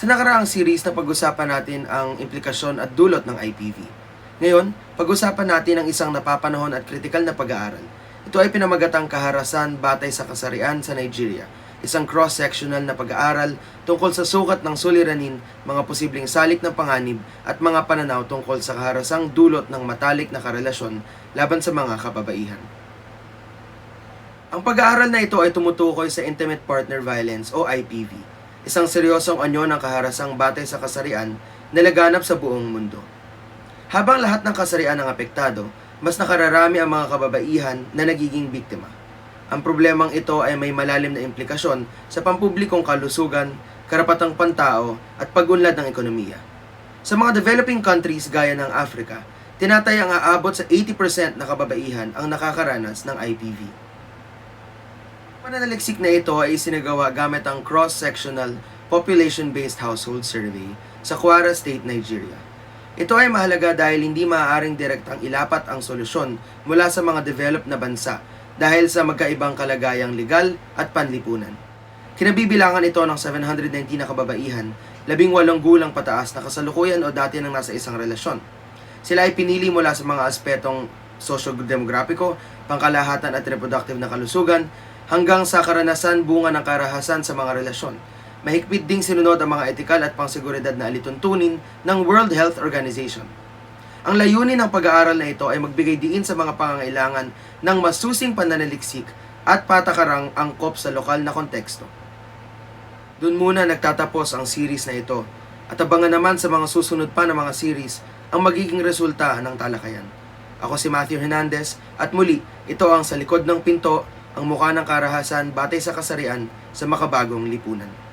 Sa nakaraang series na pag-usapan natin ang implikasyon at dulot ng IPV. Ngayon, pag-usapan natin ang isang napapanahon at kritikal na pag-aaral. Ito ay pinamagatang kaharasan batay sa kasarian sa Nigeria, isang cross-sectional na pag-aaral tungkol sa sukat ng suliranin, mga posibleng salik ng panganib at mga pananaw tungkol sa kaharasang dulot ng matalik na karelasyon laban sa mga kababaihan. Ang pag-aaral na ito ay tumutukoy sa Intimate Partner Violence o IPV, isang seryosong anyo ng kaharasang batay sa kasarian na laganap sa buong mundo. Habang lahat ng kasarian ang apektado, mas nakararami ang mga kababaihan na nagiging biktima. Ang problemang ito ay may malalim na implikasyon sa pampublikong kalusugan, karapatang pantao at pagunlad ng ekonomiya. Sa mga developing countries gaya ng Africa, tinatayang aabot sa 80% na kababaihan ang nakakaranas ng IPV. Pananaliksik na ito ay sinagawa gamit ang cross-sectional population-based household survey sa Kwara State, Nigeria. Ito ay mahalaga dahil hindi maaaring direktang ilapat ang solusyon mula sa mga developed na bansa dahil sa magkaibang kalagayang legal at panlipunan. Kinabibilangan ito ng 719 na kababaihan, labing walong gulang pataas na kasalukuyan o dati nang nasa isang relasyon. Sila ay pinili mula sa mga aspetong socio-demograpiko, pangkalahatan at reproductive na kalusugan, hanggang sa karanasan bunga ng karahasan sa mga relasyon. Mahigpit ding sinunod ang mga etikal at pangseguridad na alituntunin ng World Health Organization. Ang layunin ng pag-aaral na ito ay magbigay diin sa mga pangangailangan ng masusing pananaliksik at patakarang angkop sa lokal na konteksto. Doon muna nagtatapos ang series na ito at abangan naman sa mga susunod pa na mga series ang magiging resulta ng talakayan. Ako si Matthew Hernandez at muli, ito ang sa likod ng pinto, ang mukha ng karahasan batay sa kasarian sa makabagong lipunan.